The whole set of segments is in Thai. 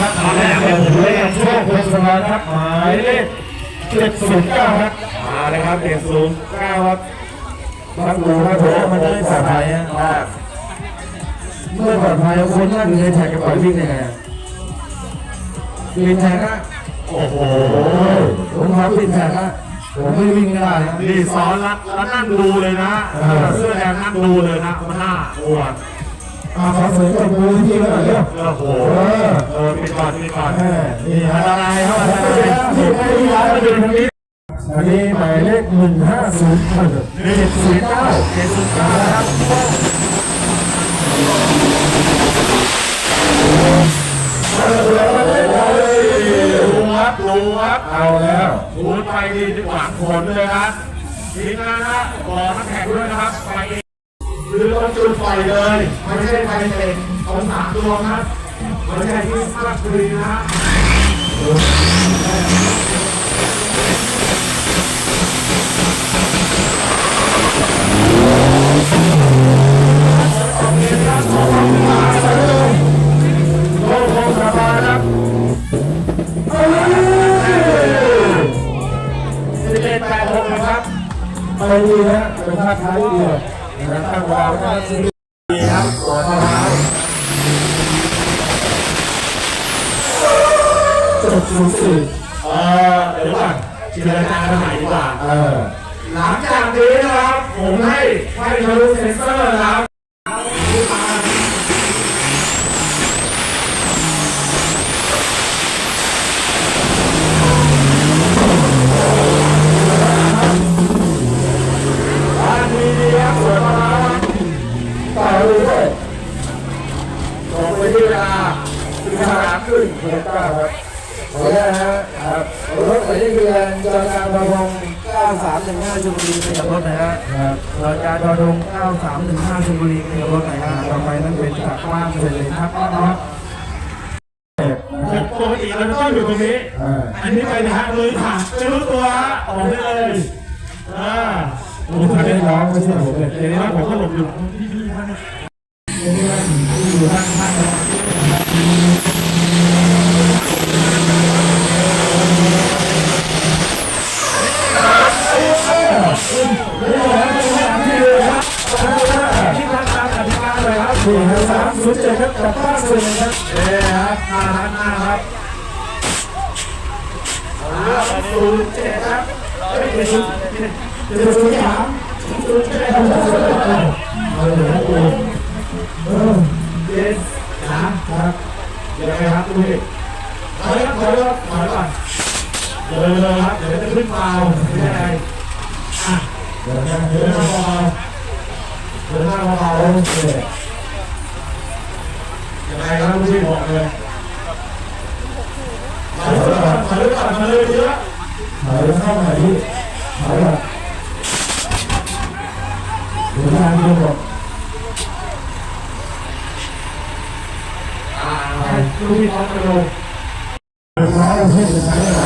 ครับหมายเลขเลขโชคพงศธรครับหมายเลขเจ็ดศูนย์เก้าครับมาเลยครับเจ็ดศูนย์เก้าครับต้องดูครับผมมันจะไม่ปลอดภัยฮะเมื่อปลอดภัยคนนั่งอยู่ในแท็กกับปล่อยวิ่งยังไงอะปีนแท็กอะโอ้โหผมขอปีนแท็กอะผมไม่วิ่งไม่ได้นะนี่ซ้อนแล้วแล้วนั่งดูเลยนะเสื้อแดงนั่งดูเลยนะมันน่ากลัว อาขอเสริมกับมือที่หน่อยเร็วโอ้โหเออปิดก่อนปิดก่อนแม่นี่ฮะอันตรายครับอันตรายนี่ไม่ย้ายมาดูตรงนี้อันนี้หมายเลขหนึ่งห้าศูนย์เจ็ดศูนย์เก้าเจสุดาครับดูครับดูครับเอาแล้วดูไปดีหวังผลเลยครับทีมงานนะบอกนักแข่งด้วยนะครับไป เองคือต้องจุดไฟเลยไม่ใช่ไฟเป็นของสามดวงนะไม่ใช่ที่สระบุรีนะโลกของสบายครับสิบเอ็ดแปดหกนะครับไปดีนะเป็นภาพท้ายเดียว นะครับตั้งเวลาไว้ก็สิบดีครับหัวเท้าจบศูนย์สี่เออเดี๋ยวก่อนเจรจากันใหม่ดีกว่า เออ หลังจากนี้นะครับ ผมให้ให้ทะลุเซ็นเซอร์นะครับบ้านดีดีครับสวยมากครับ ต่อเลย ด้วยส่งไปที่เวลาสิบสามขึ้นเบอร์เก้าครับขออนุญาตนะครับรถหมายเลขเบียนจอการทอง9315ชลบุรีขยับรถหนะฮะครับจอการทอง9315ชลบุรีขยับรถหน่อยฮะต่อไปนั้นเป็นปากว้างเสร็จเลยครับนะครับปกติเราจะต้องอยู่ตรงนี้ อันนี้ไปนะฮะเลยผ่านไม่รู้ตัวออกได้เลยอ่าผมทำได้ร้องไม่ใช่ผมเลยเดี๋ยวนี้ผมก็หลบอยู่พี่พี่ท่าน อยู่ข้างข้างที่ทางการอธิการเลยครับสี่ห้ามศูนย์เจ็ดครับกับบ้านเลยนครับเอ๊ครับหน้าร้านหน้าครับเลือกศูนย์เจ็ดครับเฮ้ยเป็นศูนย์เจ็ดศูนย์สามศูนย์เจ็ดเออโอ้ เออเจ็ดสามครับยังไงครับคุณพี่ถอยครับถอยครับถอยก่อนเดินเลยครับเดี๋ยวจะขึ้นมาไม่ได้เดี๋ยวนะเดี๋ยนวหน้านะเบาๆเดินหน้าเบาโอเคยังไงครับคุณพี่บอกเลยถอยก่อนถอยก่อนมาเลยเยอะถอยเข้ามาที่ถอยแบบเดี๋ยวทางเดียวหมดอ่า ลูกท้อมกระโดดร้อยประเทศจะใช้อะไร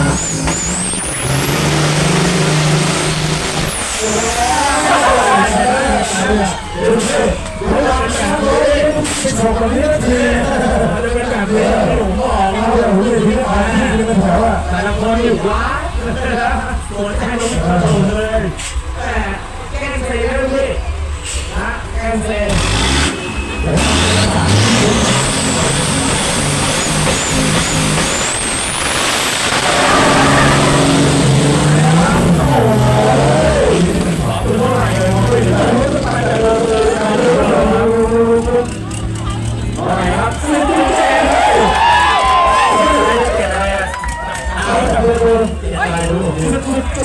ชมกันนี้ทีมันจะเป็นแบบนี้ที่ผมบอกเอาอย่างนี้ทีละทีทีละแถวอะแต่ละคนอยู่ว้านสนใจลงกระโดดเลย เ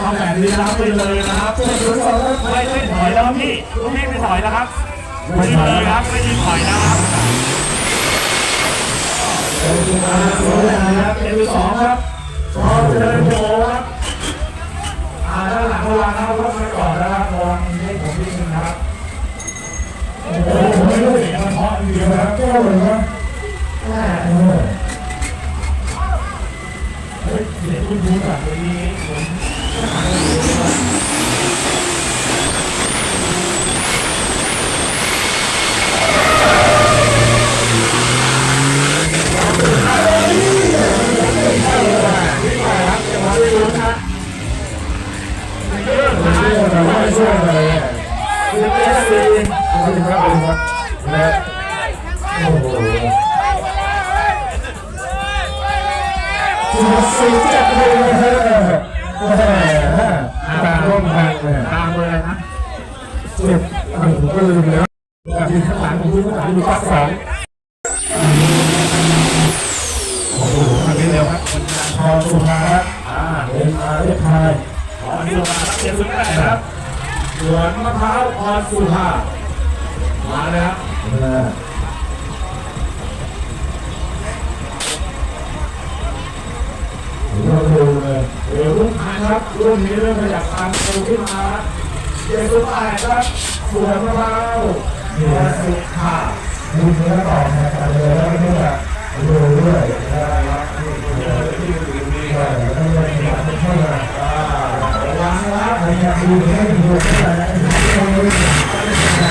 อาแบบนี้รับไปเลยนะครับไม่ไม่ถอยแล้วพี่ลูกพี่ไม่ถอยแล้วครับไม่ถอยครับไม่ยิงถอยนะครับครับเอ็มสองครับสองเจริญโบครับอ่าด้านหลังระวังนะครับรถมาก่อนนะครับระวังให้ผมนิดนึงนะครับโอ้โหไม่รู้เสียงมันเพราะจริงๆนะครับแก้วเลยนะ เฮ้ยเสียงคุณคุณแบบนี้ผม จุดสี่เจ็ดเลยนะฮะแหมตาร่วมกันเลยตามเลยนะเจ็บผมก็ลืมแล้วที่ข้างหลังผมที่ข้างหลังมีปักสองโอ้โหอันนี้เร็วครับพอสุภาครับอ่าเดินมาเรียบร้อยขอที่ลงมาครับเจ็ดสุดแปดครับสวนมะพร้าวพรสุภามาเลยครับ นะเราดูเลย เานครับรุ่นนี้เริ่มขยับตามเร็วขึ้นมาเจ็ดสิบแปดครับสวนมะพร้าวพรสุภาดูเนื้อต่อนะครับเลยแล้วก็เนี่ยดูด้วยนะครับที่อื่นมีใช่แล้วก็มีการช่วยกันระวังนะครับพยายามดูให้ดูให้ได้นะ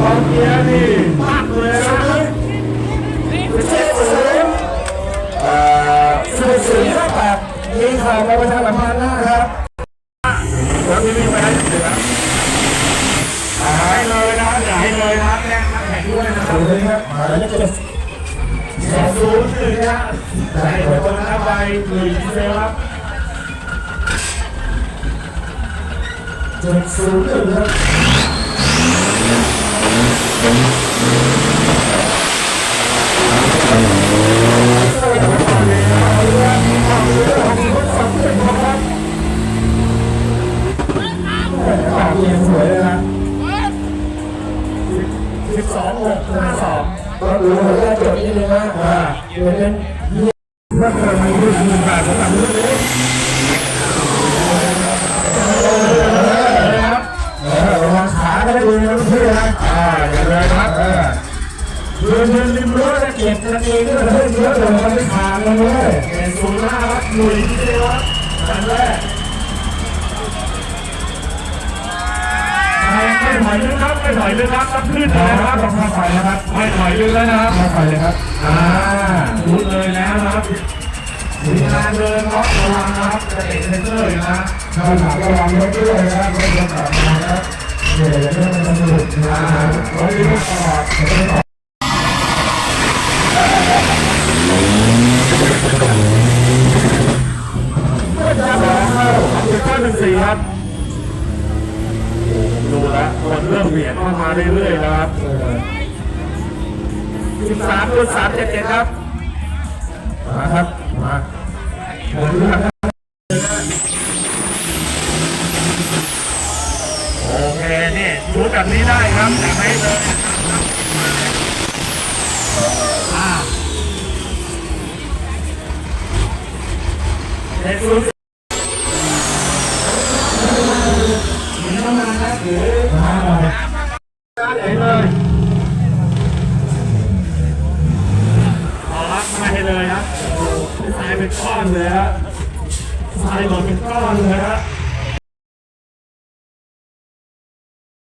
กองเกียร์นี่มากเลยนะ เจ็ดศูนย์เอ่อศูนย์สี่ห้าแปดมีข่าวมาประชาสัมพันธ์นะครับ แล้วที่นี่ไปได้เสือให้เลย นะอย่าให้เลยนะแรงนักแข็งด้วยนะครัดูบเลยครับหมายเลขเจ็ดสองศูนย์หนึ่งนะใส่หัวตัวนะครับไปหนึ่งเซลครับจุดศูนย์หนึ่งครับ น้าจดนิดนึงนะอ่าเดี๋ยวเป็นเมื่อเคยมีรุ่นมีการสำหรับระครับเออระวังขาก็ได้ดีนะเพื่อนนะอ่าอย่าเลยครับเออเดินเดินริมรั้วจะเก็บกันเองก็เลยเยอะเลยมันไม่ขาดเลยเว้ยเอ็นศูนย์ห้าครับหนุ่ยที่เซลครับอันแรก ถอยลึกครับไม่ถอยลึกครับรับขึ้นเลยนะครับต้องเข้าไปนะครับไม่ถอยลึกแล้วนะครับเข้าไปเลยครับอ่ารู้เลยแล้วนะครับมีงานเดินล็อกระวังนะครับจะเตะเซนเซอร์อยู่นะเข้าหลังระวังรถด้วยนะครับรถจะขับมานะครับเดี๋ยวเรื่องมันสนุกนะรถที่ไม่ตลอดเดี๋ยวไม่ตลอดสิบเก้าหนึ่งสี่ครับ ล้วคนเริ่มเบียดเข้ามาเรื่อยๆแล้วครับเออสิบสามจุดสามเจ็ดเจ็ดครับ มาครับ มาเดี๋ยวดูนครับโอเคนี่รู้แบบนี้ได้ครับแต่ไม่เลยอ่า เลยฮะทรายเป็นก้อนเลยฮะทรายหล่นเป็นก้อนเลยฮะ